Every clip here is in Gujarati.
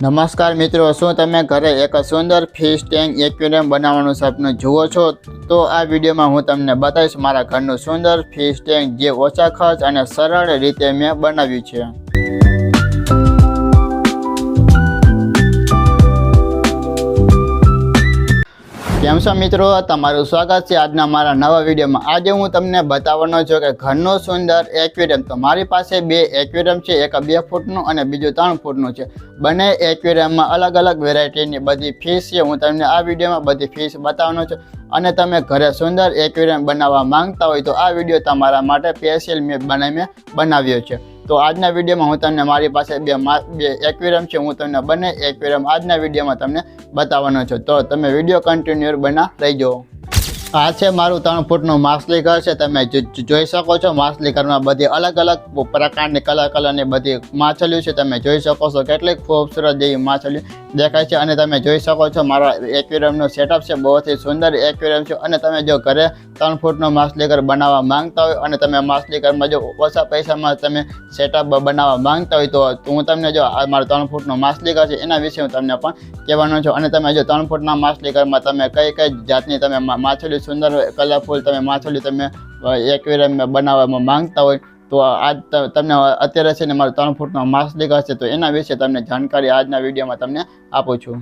નમસ્કાર મિત્રો, શું તમે ઘરે એક સુંદર ફિશ ટેન્ક એક્વેરિયમ બનાવવાનું સપનું જુઓ છો? તો આ વિડીયોમાં હું તમને બતાવીશ મારા ઘરનું સુંદર ફિશ ટેન્ક જે ઓછા ખર્ચ અને સરળ રીતે મેં બનાવ્યું છે. કેમ છો મિત્રો? તમારું સ્વાગત છે આજના મારા નવા વિડીયોમાં. આજે હું તમને બતાવવાનો છું કે ઘરનું સુંદર એક્વેરિયમ. તો મારી પાસે બે એક્વેરિયમ છે, એક બે ફૂટનું અને બીજું ત્રણ ફૂટનું છે. બંને એક્વેરિયમમાં અલગ અલગ વેરાયટીની બધી ફિશ છે. હું તમને આ વિડીયોમાં બધી ફિશ બતાવવાનો છું. અને તમે ઘરે સુંદર એક્વેરિયમ બનાવવા માંગતા હોય તો આ વીડિયો તમારા માટે સ્પેશિયલ મેં બનાવીને બનાવ્યો છે. તો આજના વિડીયોમાં હું તમને મારી પાસે બે બે એક્વેરિયમ છે, હું તમને બંને એક્વેરિયમ આજના વિડીયોમાં તમને બતાવવાનો છું. તો તમે વીડિયો કન્ટિન્યુ બના રહીજો. આ છે મારું ત્રણ ફૂટનું માછલી ઘર છે. તમે જોઈ શકો છો માછલી ઘરમાં બધી અલગ અલગ પ્રકારની કલર કલરની બધી માછલીઓ છે. તમે જોઈ શકો છો કેટલી ખૂબસૂરત જેવી માછલીઓ દેખાય છે. અને તમે જોઈ શકો છો મારા એક્વેરિયમનો સેટઅપ છે. બહુ સુંદર એક્વેરિયમ છે. અને તમે જો ઘરે ત્રણ ફૂટનું માછલી ઘર બનાવવા માંગતા હોય અને તમે માછલી ઘરમાં જો ઓછા પૈસામાં તમે સેટઅપ બનાવવા માંગતા હોય તો હું તમને જો મારા ત્રણ ફૂટનું માછલી ઘર છે એના વિશે હું તમને પણ કહેવાનો છું. અને તમે જો ત્રણ ફૂટના માછલી ઘરમાં તમે કઈ કઈ જાતની તમે મા- માછલી સુંદર કલરફુલ તમે માછલી તમે એક્વેરિયમ બનાવવામાં માંગતા હોય, તો આજ તમને અત્યારે છે ને મારો ત્રણ ફૂટનો માછલી છે તો એના વિશે તમને જાણકારી આજના વિડીયોમાં તમને આપું છું.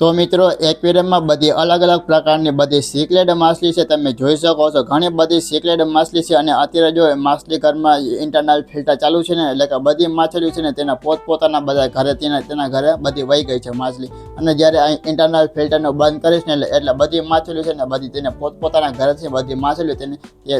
તો મિત્રો, એક્વેરિયમમાં બધી અલગ અલગ પ્રકારની બધી સિકલેડ માછલી છે, તમે જોઈ શકો છો. ઘણી બધી સિકલેડ માછલી છે અને અત્યારે જો માછલી ઘરમાં ઇન્ટરનલ ફિલ્ટર ચાલુ છે ને, એટલે કે બધી માછલીઓ છે ને, તેના પોતપોતાના બધા ઘરે તેના તેના ઘરે બધી વહી ગઈ છે માછલી. અને જ્યારે ઇન્ટરનલ ફિલ્ટરનો બંધ કરીશ ને એટલે બધી માછલીઓ છે ને બધી તેને પોતપોતાના ઘરેથી બધી માછલીઓ તેને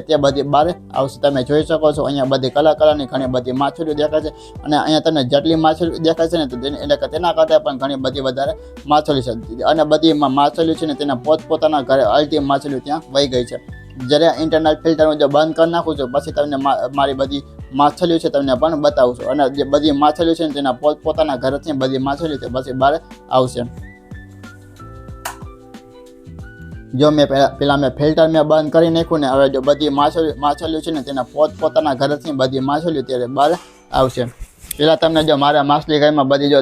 તે બધી બહાર આવશે. તમે જોઈ શકો છો, અહીંયા બધી કલર કલરની ઘણી બધી માછલીઓ દેખાય છે. અને અહીંયા તમને જેટલી માછલીઓ દેખાય છે ને તો તેને એટલે કે તેના કરતાં પણ ઘણી બધી વધારે માછલી છે. અને બધી માછલીઓ છે ને તેના પોતપોતાના ઘરે અલ્ટી માછલીઓ ત્યાં વહી ગઈ છે. જ્યારે ઇન્ટરનલ ફિલ્ટર હું જો બંધ કરી નાખું છું, પછી તમને મારી બધી માછલીઓ છે તમને પણ બતાવું છું. અને જે બધી માછલીઓ છે તેના પોતપોતાના ઘરેથી બધી માછલીઓ છે, પછી બહાર આવશે. જો મેં પહેલા, પહેલાં મેં ફિલ્ટર મેં બંધ કરી નાખ્યું ને, હવે જો બધી માછલી, માછલીઓ છે ને, તેના પોતપોતાના ઘરેથી બધી માછલીઓ ત્યારે બહાર આવશે. પહેલાં તમને જો મારા માછલી ઘરમાં બધી જો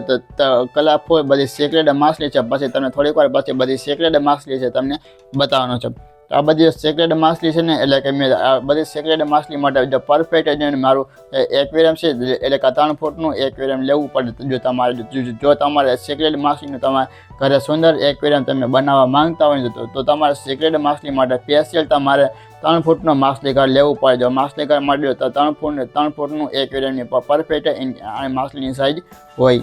કલરફુલ બધી સેક્રેડ માછલી છે, પછી તમને થોડીક વાર પછી બધી સેક્રેડ માછલી છે, તમને બતાવવાનો છે. આ બધી સેક્રેડ માછલી છે ને, એટલે કે મેં આ બધી સેક્રેડ માછલી માટે જો પરફેક્ટ ને, મારું એક્વેરિયમ છે, એટલે કે ત્રણ ફૂટનું એક્વેરિયમ લેવું પડે. જો તમારે, જો- તમારે સેક્રેડ માછલીનું તમારે ઘરે સુંદર એક્વેરિયમ તમે બનાવવા માંગતા હોય તો તમારે સેક્રેડ માછલી માટે સ્પેશિયલ તમારે ત્રણ ફૂટનો માછલી ઘર લેવું પડે. જો માછલી ઘર માટે તો ત્રણ ફૂટ, ત્રણ ફૂટનું એક્વેરિયમની પરફેક્ટ માછલીની સાઇઝ હોય.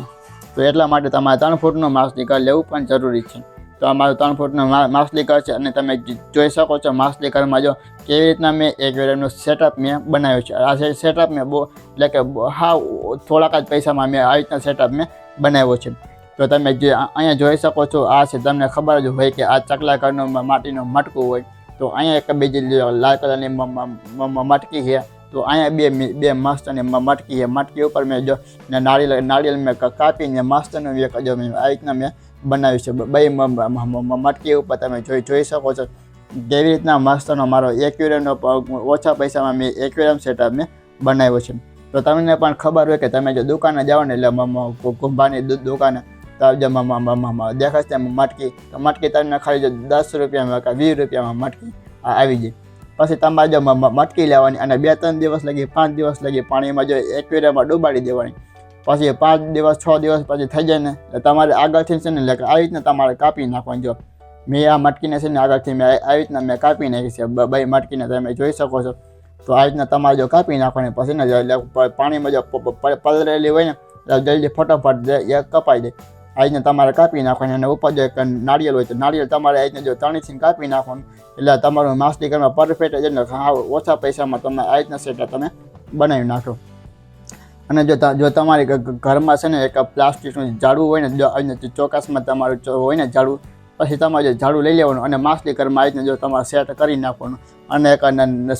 તો એટલા માટે તમારે ત્રણ ફૂટનું માછલી ઘર લેવું પણ જરૂરી છે. તો આ મારું ત્રણ ફૂટનું માછલી ઘર છે અને તમે જોઈ શકો છો માછલી ઘરમાં જો કેવી રીતના મેં એક્વેરિયમનું સેટઅપ મેં બનાવ્યું છે. આ સેટઅપ મેં બહુ, એટલે કે હા, થોડાક જ પૈસામાં મેં આવી રીતના સેટઅપ મેં બનાવ્યો છે. તો તમે જે અહીંયા જોઈ શકો છો, આ છે, તમને ખબર જ હોય કે આ ચકલા ઘરનું માટીનું મટકું હોય. તો અહીંયા એક બીજી લાલ કલરની મટકી છે. તો અહીંયા બે બે માસ્ટરની મટકી છે. મટકી ઉપર મેં જો નાળિયેર નારિયેળ મેં કાપીને મસ્તનું એક જો મેં, આ રીતના મેં બનાવ્યું છે. બે મટકી ઉપર તમે જોઈ જોઈ શકો છો. કેવી રીતના મસ્તનો મારો એક્વેરિયમનો ઓછા પૈસામાં મેં એક્વેરિયમ સેટઅપ મેં બનાવ્યો છે. તો તમને પણ ખબર હોય કે તમે જો દુકાને જાઓ ને એટલે કુંભાની દુકાને તો જે દેખાય છે મટકી. તો મટકી તમને ખાલી જો દસ રૂપિયામાં કે વીસ રૂપિયામાં મટકી આવી જાય પછી તમારે જો મટકી લેવાની અને બે ત્રણ દિવસ લગી, પાંચ દિવસ લગી પાણીમાં જો એક્વેરિયમમાં ડૂબાડી દેવાની. પછી પાંચ દિવસ, છ દિવસ પછી થઈ જાય ને, એટલે તમારે આગળથી છે ને આવી રીતના તમારે કાપી નાખવાની. જો મેં આ મટકીને છે ને, આગળથી મેં આ- આવી રીતના મેં કાપી નાખી છે, બ- મટકીને તમે જોઈ શકો છો. તો આ રીતના તમારે જો કાપી નાખવાની પછી ને પાણીમાં જો પ- પ- હોય ને જલ્દી ફટોફટ એ કપાઈ જાય આ રીતના તમારે કાપી નાખવાની અને ઉપર જો એક નારિયેળ હોય તો નારિયેળ તમારે આ રીતના જો તણીથી કાપી નાખવાનું. એટલે તમારું ઘરમાં પરફેક્ટ જ ને ઓછા પૈસામાં તમે આ રીતના સેટ તમે બનાવી નાખો. અને જો જો તમારી ઘરમાં છે ને એક પ્લાસ્ટિકનું ઝાડુ હોય ને ચોક્કસમાં તમારું હોય ને ઝાડુ પછી તમારે જે ઝાડુ લઈ લેવાનું અને માછલી ઘરમાં આવીને જો તમારે સેટ કરી નાખવાનું. અને એક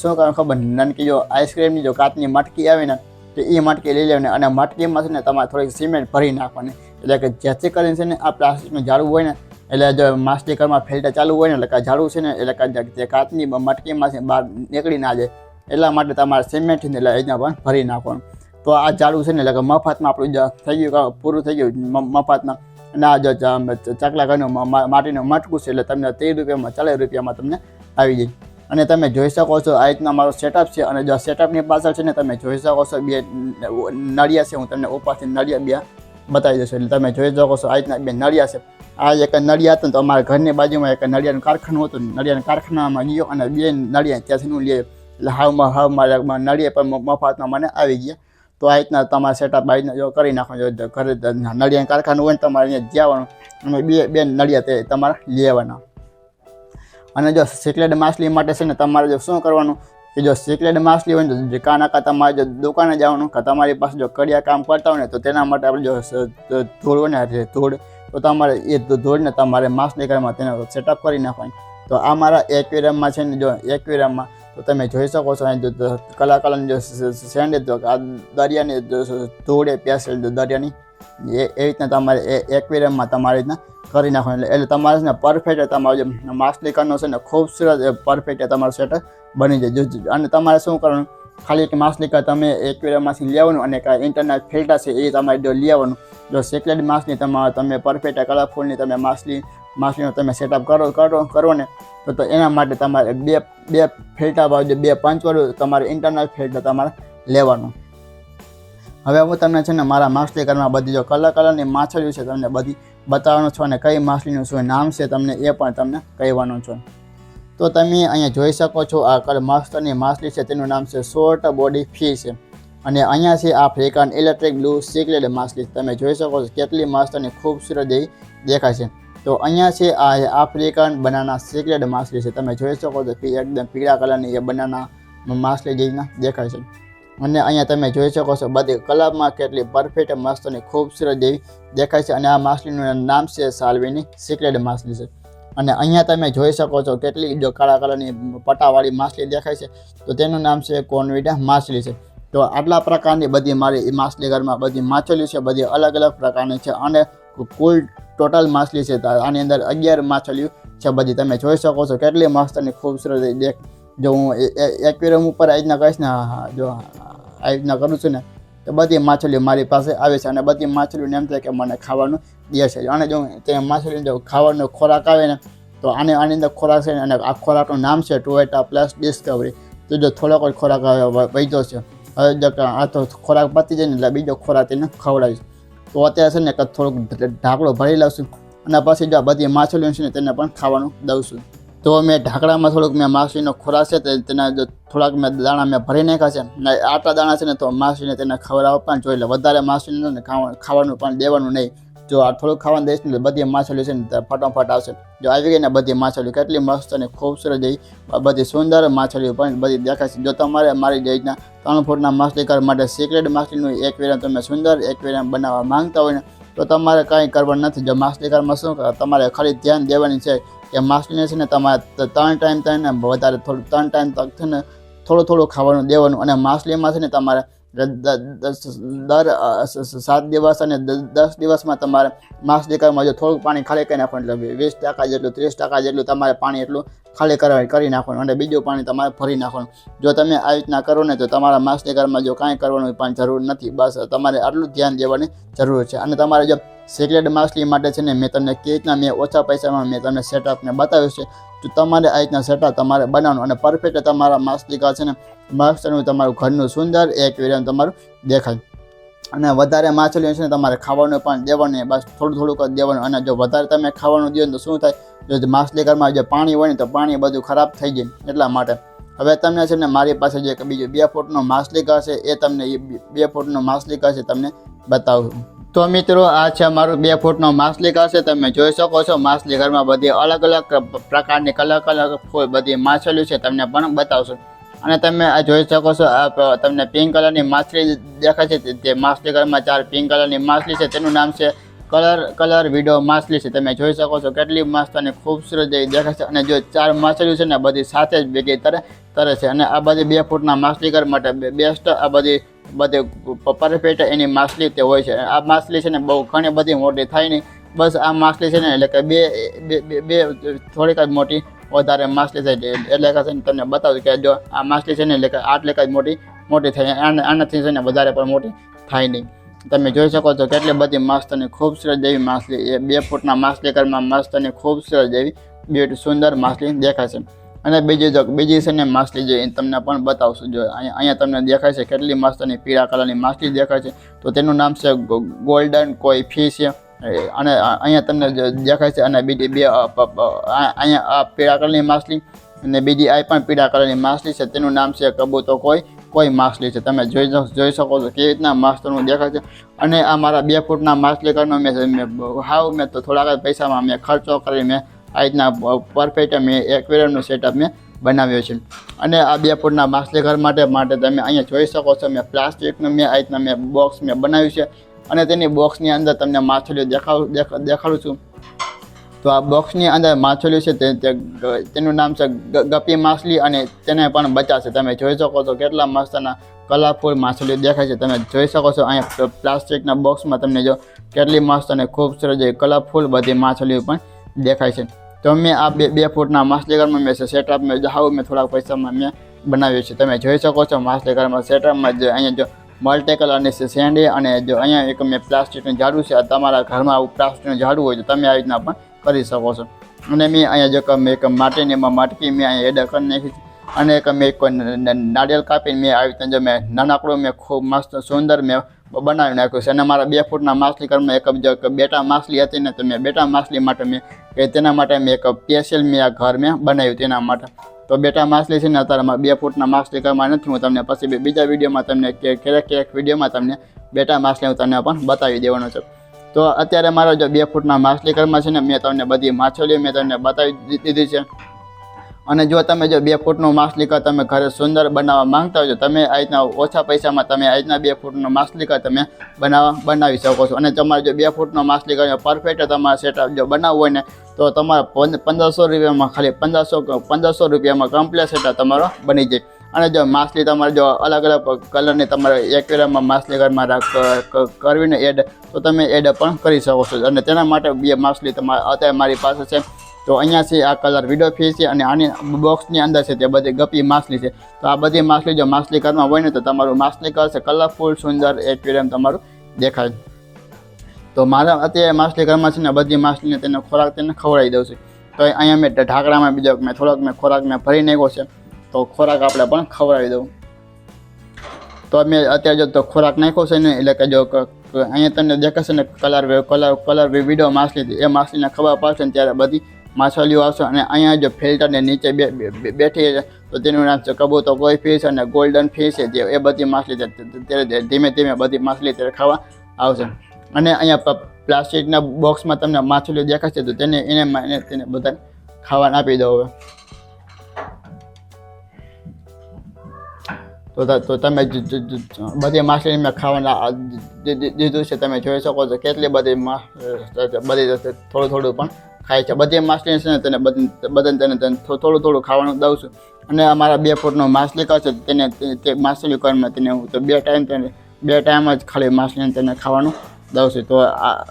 શું કરવાનું ખબર? નાનકી જો આઈસ્ક્રીમની જો કાચની મટકી આવે ને, તો એ મટકી લઈ લેવાની અને મટકીમાં છે ને તમારે થોડીક સિમેન્ટ ભરી નાખવાની. એટલે કે જેથી કરીને છે ને આ પ્લાસ્ટિકનું ઝાડુ હોય ને, એટલે જો માછલી ઘરમાં ફિલ્ટર ચાલુ હોય ને, એટલે કે ઝાડુ છે ને, એટલે કે કાચની મટકીમાંથી બહાર નીકળી ના જાય. એટલા માટે તમારે સિમેન્ટથી એટલે એના પણ ભરી નાખવાનું. તો આ ઝાડું છે ને, એટલે કે મફતમાં આપણું થઈ ગયું પૂરું થઈ ગયું મફતમાં. અને આ જો ચ- ચકલા ઘરનું મા- મા- માટીનું મટકું છે, એટલે તમને તેર રૂપિયામાં, ચાલીસ રૂપિયામાં તમને આવી જાય. અને તમે જોઈ શકો છો, આ રીતના મારો સેટઅપ છે, અને જો સેટઅપની પાછળ છે ને, તમે જોઈ શકો છો, બે નળિયા છે, હું તમને ઉપરથી નળિયા બે બતાવી દઈશું. એટલે તમે જોઈ શકો છો, આ રીતના બે નળિયા છે. આ એક નળિયા હતું તો અમારા ઘરની બાજુમાં એક નળિયાનું કારખાનું હતું. નળિયાના કારખાનામાં ગયો અને બે નળિયા ત્યાંથી હું લઈ એટલે હાવમાં હાવ મારા નળિયા પણ મફતમાં મને આવી ગયા. તો આ રીતના તમારે સેટઅપ રીતના જો કરી નાખવાનું જો ઘરે નળિયા કારખાનું હોય ને તમારે અહીંયા જવાનું અને બે બે નળિયા તે તમારે લેવાના. અને જો સિકલેડ માછલી માટે છે ને તમારે જો શું કરવાનું, કે જો સિકલેડ માછલી હોય ને જે કાનાકા તમારે જો દુકાને જવાનું, કે તમારી પાસે જો કડિયા કામ કરતા હોય ને તો તેના માટે આપણે જો ધૂળ હોય ને ધૂળ, તો તમારે એ ધૂળને તમારે માછલી ઘરમાં તેને સેટઅપ કરી નાખવાની. તો આ મારા એક્વેરિયમમાં છે ને જો એક્વેરિયમમાં તો તમે જોઈ શકો છો, અહીં ધ- જો સેન્ડ તો આ દરિયાની ધૂળ એ પેસેલ દરિયાની, એ એ રીતના તમારે એક્વેરિયમમાં તમારી રીતના કરી નાખવાનું. એટલે તમારે છે ને પરફેક્ટ તમારો જે માછલી કરનો છે ને ખૂબસૂરત પરફેક્ટ તમારું સેટ બની જાય. અને તમારે શું કરવાનું? ખાલી એક માછલી તમે એક્વેરિયમમાંથી લેવાનું અને કાંઈ ઇન્ટરનેટ ફિલ્ટર છે એ તમારે જો લેવાનું. જો સેકલેડ માછલી તમારે, તમે પરફેક્ટ કલરફુલની તમે માછલી માછલીનો તમે સેટઅપ કરો કરો કરો ને, તો તો એના માટે તમારે બે બે ફિલ્ટર બાજુ બે પંચવાળું તમારે ઇન્ટરનલ ફિલ્ટર તમારે લેવાનું. હવે હું તમને છે ને મારા માછલી ઘરમાં બધી જો કલર કલરની માછલીઓ છે તમને બધી બતાવવાનો છો અને કઈ માછલીનું શું નામ છે તમને એ પણ તમને કહેવાનું છું. તો તમે અહીંયા જોઈ શકો છો આ કલ માસ્ટરની માછલી છે, તેનું નામ છે શોર્ટ બોડી ફી છે અને અહીંયા છે આફ્રિકન ઇલેક્ટ્રિક બ્લુ સિકલેડ માછલી. તમે જોઈ શકો છો કેટલી માસ્ટરની ખૂબસૂરત દેખાય છે. તો અહીંયા છે, આ આફ્રિકન બનાના સિક્રેટ માછલી છે. તમે જોઈ શકો છો એકદમ પીળા કલરની એ બનાના માછલી જેવી દેખાય છે. અને અહીંયા તમે જોઈ શકો છો બધી કલરમાં કેટલી પરફેક્ટ મસ્ત અને ખૂબસૂરત જેવી દેખાય છે. અને આ માછલીનું નામ છે સાલ્વીની સિક્રેટ માછલી છે. અને અહીંયા તમે જોઈ શકો છો કેટલી જો કાળા કલરની પટાવાળી માછલી દેખાય છે. તો તેનું નામ છે કોનવિડા માછલી છે. તો આટલા પ્રકારની બધી મારી માછલી ઘરમાં બધી માછલીઓ છે, બધી અલગ અલગ પ્રકારની છે. અને કુલ ટોટલ માછલી છે. આની અંદર અગિયાર માછલીઓ છે બધી. તમે જોઈ શકો છો કેટલી મસ્ત અને ખૂબસૂરત દેખ. જો હું એક્વેરિયમ ઉપર આ રીતના કહીશ ને જો આ રીતના કરું છું ને, તો બધી માછલીઓ મારી પાસે આવે છે અને બધી માછલીઓને એમ થાય કે મને ખાવાનું દે છે. અને જો તે માછલીને જો ખાવાનો ખોરાક આવે ને, તો આને, આની અંદર ખોરાક છે અને આ ખોરાકનું નામ છે ટોયેટા પ્લસ ડિસ્કવરી તો જો થોડોક ખોરાક વૈધો છે. હવે આ તો ખોરાક પતી જાય ને, એટલે બીજો ખોરાક તેને ખવડાવીશ. તો અત્યારે છે ને કે થોડુંક ઢાંકડો ભરી લાવશું અને પછી જો આ બધી માછલીઓ છે ને તેને પણ ખાવાનું દઉં છું. તો મેં ઢાંકડામાં થોડુંક મેં માછલીનો ખોરાક છે તેના જો થોડાક મેં દાણા મેં ભરી નાખ્યા છે. ને આટલા દાણા છે ને તો માછલીને તેને ખવડાવવા પણ જોઈએ લે. વધારે માછલીને ખાવાનું પણ દેવાનું નહીં. જો આ થોડુંક ખાવાનું દઈશ ને બધી માછલીઓ છે ને ફટાફટ આવશે. જો આવી ગઈ ને બધી માછલીઓ કેટલી મસ્ત અને ખૂબસૂરત જેવી બધી સુંદર માછલીઓ પણ બધી દેખાય છે. જો તમારે મારી જે રીતના ત્રણ ફૂટના માછલી ઘર માટે સિક્રેટ માછલીનું એક વેરિયમ તમે સુંદર એક વેરિયમ બનાવવા માંગતા હોય ને, તો તમારે કાંઈ કરવાનું નથી. જો માછલી ઘરમાં શું તમારે ખાલી ધ્યાન દેવાની છે કે માછલીને છે ને તમારે ત્રણ ટાઈમ થઈને વધારે થોડું ત્રણ ટાઈમ તક થઈને થોડું થોડું ખાવાનું દેવાનું અને માછલીમાં છે ને તમારે દર સાત દિવસ અને દસ દિવસમાં તમારે માસ ઘરમાં જો થોડુંક પાણી ખાલી કરી નાખવાનું એટલે વીસ ટકા જેટલું, ત્રીસ ટકા જેટલું તમારે પાણી એટલું ખાલી કરવા, કરી નાખવાનું અને બીજું પાણી તમારે ભરી નાખવાનું. જો તમે આ રીતના કરો ને તો તમારા માસ ઘરમાં જો કાંઈ કરવાનું પણ જરૂર નથી. બસ તમારે આટલું ધ્યાન દેવાની જરૂર છે. અને તમારે જો સિક્રેટ માછલી માટે છે ને મેં તમને કેવી રીતના મેં ઓછા પૈસામાં મેં તમને સેટઅપને બતાવ્યું છે, તો તમારે આ રીતના સેટઅપ તમારે બનાવવાનું અને પરફેક્ટ તમારા માછલી ઘર છે ને માછલીનું તમારું ઘરનું સુંદર એક વેરિયમ તમારું દેખાય. અને વધારે માછલીઓ છે ને તમારે ખાવાનું પણ દેવાનું બસ થોડું થોડુંક જ દેવાનું. અને જો વધારે તમે ખાવાનું દો તો શું થાય? જો માછલી ઘરમાં જે પાણી હોય ને તો પાણી બધું ખરાબ થઈ જાય એટલા માટે. હવે તમને છે ને મારી પાસે જે બીજું બે ફૂટનો માછલી ઘર છે એ તમને એ બે- ફૂટનો માછલી ઘર છે તમને બતાવું તો મિત્રો, આ છે મારું બે ફૂટનો માછલી ઘર છે. તમે જોઈ શકો છો, માછલી ઘરમાં બધી અલગ અલગ પ્રકારની કલર કલર ફૂલ બધી માછલીઓ છે. તમને પણ બતાવશું. અને તમે આ જોઈ શકો છો, આ તમને પિંક કલરની માછલી દેખાય છે. તે- માછલી ઘરમાં ચાર પિંક કલરની માછલી છે. તેનું નામ છે કલર કલર વિડો માછલી છે. તમે જોઈ શકો છો, કેટલી મસ્ત અને ખૂબસૂરત દેખાય છે. અને જો ચાર માછલીઓ છે ને, બધી સાથે જ ભેગી તરે તરે છે. અને આ બધી બે ફૂટના માછલી ઘર માટે બેસ્ટ આ બધી બધી પરફેક્ટ એની માછલી તે હોય છે. આ માછલી છે ને બહુ ઘણી બધી મોટી થાય નહીં. બસ આ માછલી છે ને એટલે કે બે, બે- બે થોડીક જ મોટી વધારે માછલી થાય એટલે કે તમને બતાવું કે જો આ માછલી છે ને એટલે કે આટલી જ મોટી મોટી થાય આને, આનાથી છે ને વધારે પણ મોટી થાય નહીં. તમે જોઈ શકો છો કેટલી બધી મસ્ત અને ખૂબસૂરત જેવી માછલી. એ બે ફૂટના માછલી ઘરમાં મસ્ત અને ખૂબસૂરત જેવી બ્યુટી સુંદર માછલી દેખાય છે. અને બીજી જો બીજી છે ને માછલી જે તમને પણ બતાવશું. જો અહીંયા તમને દેખાય છે કેટલી મસ્ત અને પીળા કલરની માછલી દેખાય છે. તો તેનું નામ છે ગોલ્ડન કોઈ ફિશ. છે અને અહીંયા તમને દેખાય છે અને બીજી બે અહીંયા આ પીળા કલરની માછલી અને બીજી આ પણ પીળા કલરની માછલી છે. તેનું નામ છે કબૂતો કોઈ કોઈ માછલી છે. તમે જોઈ જોઈ શકો છો કેવી રીતના માસ્તરનું દેખાય છે. અને આ મારા બે ફૂટના માછલી કરનો મેં હાવ મેં તો થોડાક પૈસામાં મેં ખર્ચો કરી મેં આ રીતના પરફેક્ટ મેં એક્વેરિયમનો સેટઅપ મેં બનાવ્યો છે. અને આ બે ફૂટના માછલી ઘર માટે માટે તમે અહીંયા જોઈ શકો છો, મેં પ્લાસ્ટિકનું મેં આ રીતના મેં બોક્સ મેં બનાવ્યું છે. અને તેની બોક્સની અંદર તમને માછલીઓ દેખાડું દેખાડું છું. તો આ બોક્સની અંદર માછલીઓ છે તેનું નામ છે ગપી માછલી અને તેને પણ બચાશે. તમે જોઈ શકો છો કેટલા મસ્તના કલરફુલ માછલીઓ દેખાય છે. તમે જોઈ શકો છો અહીંયા પ્લાસ્ટિકના બોક્સમાં તમને જો કેટલી મસ્ત અને ખૂબસૂરત જે કલરફુલ બધી માછલીઓ પણ દેખાય છે. તો મેં આ બે બે ફૂટના માછલી ઘરમાં મેં સેટઅપ મેં હાવ મેં થોડાક પૈસામાં મેં બનાવ્યું છે તમે જોઈ શકો છો માછલી ઘરમાં સેટઅપમાં જે અહીંયા જો મલ્ટીકલ અને સેન્ડે અને જો અહીંયા એક મેં પ્લાસ્ટિકનું ઝાડું છે. તમારા ઘરમાં આવું પ્લાસ્ટિકનું ઝાડું હોય તો તમે આવી રીતના પણ કરી શકો છો. અને મેં અહીંયા જો મેં એક માટીની એમાં માટકી મેં અહીંયા એડ કરી નાખી છે. અને એક મેં કોઈ ન- ન- કાપીને મેં આવી રીતના જો મેં નાનકડું મેં ખૂબ મસ્ત સુંદર મેં બનાવી નાખ્યું છે. અને મારા બે ફૂટના માછલી ઘરમાં એક બેટા માછલી હતી ને તો મેં બેટા માછલી માટે મેં તેના માટે મેં એક સ્પેશિયલ મેં આ ઘર મેં બનાવ્યું તેના માટે. તો બેટા માછલી છે ને અત્યારે મારા બે ફૂટના માછલી ઘરમાં નથી. હું તમને પછી બીજા વિડીયોમાં તમને કે ક્યારેક ક્યારેક વિડીયોમાં તમને બેટા માછલી હું તમને પણ બતાવી દેવાનો છું. તો અત્યારે મારો જો બે ફૂટના માછલી ઘરમાં છે ને મેં તમને બધી માછલીઓ મેં તમને બતાવી દીધી છે. અને જો તમે જો બે ફૂટનું માછલીકા તમે ઘરે સુંદર બનાવવા માંગતા હોય તો તમે આ રીતના ઓછા પૈસામાં તમે આ રીતના બે ફૂટનું માછલીકા તમે બનાવવા બનાવી શકો છો. અને તમારે જો બે ફૂટનો માછલીકા પરફેક્ટ તમારે સેટઅપ જો બનાવવું હોય ને, તો તમારે પંદરસો રૂપિયામાં ખાલી પંદરસો પંદરસો રૂપિયામાં કમ્પ્લેટ સેટઅપ તમારો બની જાય. અને જો માછલી તમારે જો અલગ અલગ કલરની તમારે એક્વેરિયમમાં માછલી ઘરમાં રાખ કરવીને એડ તો તમે એડ પણ કરી શકો છો. અને તેના માટે બે માછલી તમારે, અત્યારે મારી પાસે છે તો અહીંયા છે આ કલર વિડો ફી છે અને આની બોક્સની અંદર છે તે બધી ગપી માછલી છે. તો આ બધી માછલી જો માછલી ઘરમાં હોય ને તો તમારું માછલી ઘર છે કલરફુલ, સુંદર એક્વેરિયમ તમારું દેખાય. તો મારા અત્યારે માછલી ઘરમાં છે ને બધી માછલીને તેને ખોરાક તેને ખવડાવી દઉં છું. તો અહીંયા મેં ઢાંકણામાં બીજો મેં થોડોક મેં ખોરાક મેં ભરી નાખ્યો છે. તો ખોરાક આપણે પણ ખવડાવી દઉં. તો મેં અત્યારે જો તો ખોરાક નાખ્યો છે ને એટલે કે જો અહીંયા તમને દેખાશે ને કલર કલર કલર વીડિયો માછલી એ માછલીને ખબર પડશે ને ત્યારે બધી માછલીઓ આવશે અને અહીંયા જો ફિલ્ટરને નીચે બેઠી છે. તો તેનું નામ છે કબૂતર કોઈ ફિશ અને ગોલ્ડન ફિશ છે. એ બધી માછલી ત્યારે ધીમે ધીમે બધી માછલી ત્યારે ખાવા આવશે. અને અહીંયા પ્લાસ્ટિકના બોક્સમાં તમને માછલીઓ દેખાશે તો તેને એને તેને બધા ખાવાને આપી દો હવે. તો તો તમે બધી માછલી મેં ખાવાના દીધું છે. તમે જોઈ શકો છો કેટલી બધી બધી થોડું થોડું પણ ખાય છે. બધી માછલી છે ને તેને બધી, બધાને તેને તેને થોડું થોડું ખાવાનું દઉં છું. અને અમારા બે ફૂટનો માછલી છે. તેને, તે- માછલી કરમાં તેને હું તો બે ટાઈમ તેને, બે ટાઈમ જ ખાલી માછલીને તેને ખાવાનું દઉં છું. તો આ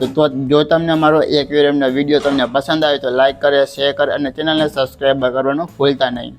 તો જો તમને મારો એક્વેરિયમનો વીડિયો તમને પસંદ આવે તો લાઈક કરે, શેર કરે અને ચેનલને સબસ્ક્રાઈબ કરવાનું ભૂલતા નહીં.